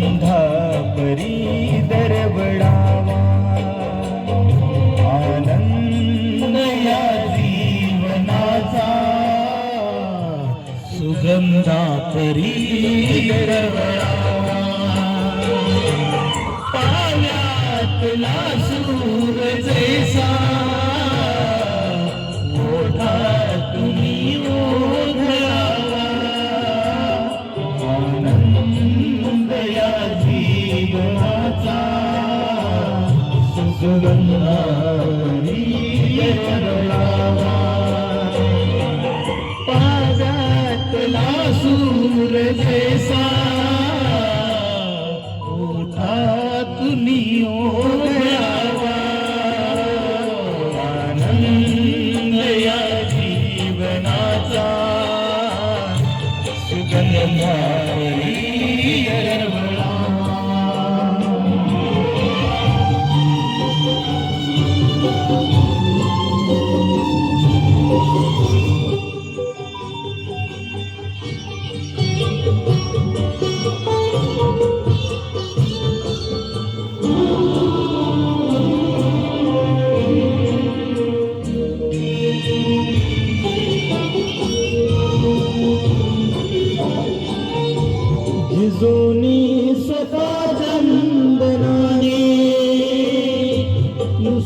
अंधा परी दरबडावा आनंद या जीवनाचा सुगंधा परी दरबडावा पायातला सूर जैसा पाजातला सूर जैसा ओठातुनी ओढावा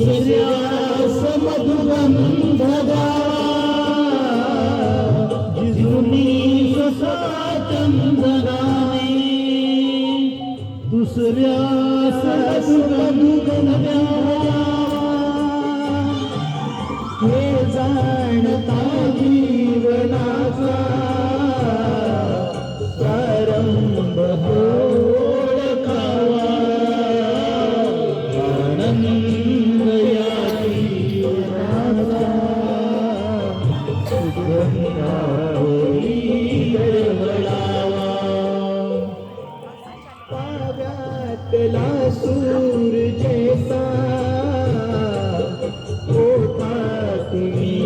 द्यावा हे जाणता जीवना पाव्यातला सूर जैसा तुम्ही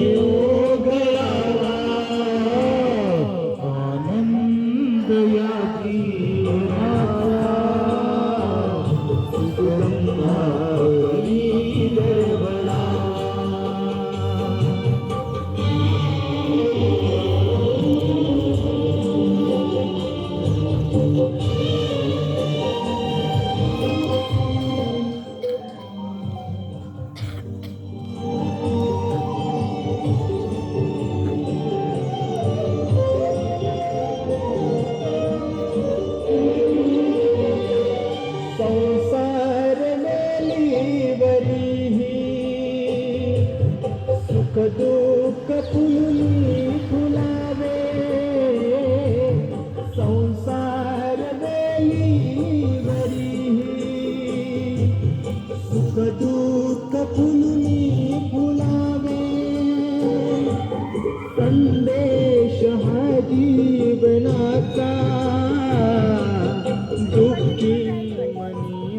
दुःख फुलावे संसार मेलीवरी सुख दुःख फुलली फुलावे संदेश हा जीवनाचा दुःखी मनी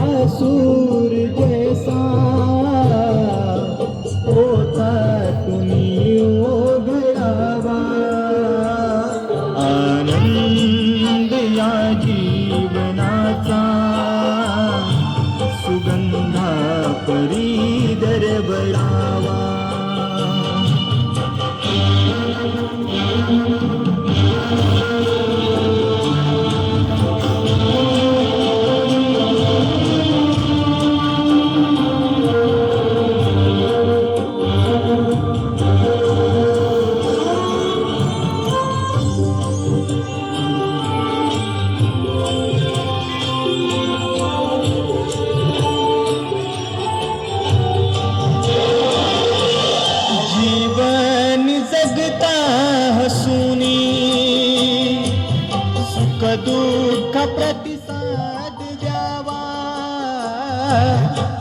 पाव्यातला दुःख प्रतिसाद द्यावा.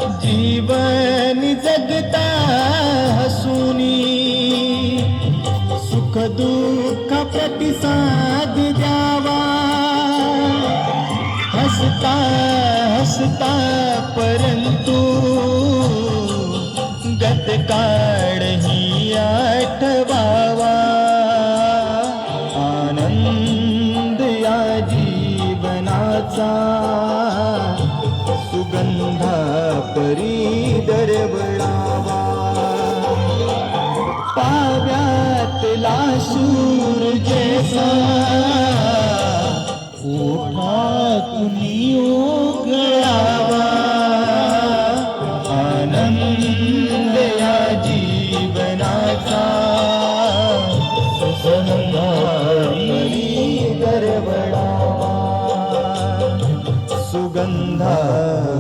जीवन जगता हसूनी. सुख दुःख प्रतिसाद द्यावा. हसता हसता परंतु गतका दरवळावा पाव्यातला शूर जैसा. ओठातून ओगळावा आनंद या जीवनाचा. सुगंधारी दरवळावा सुगंधारी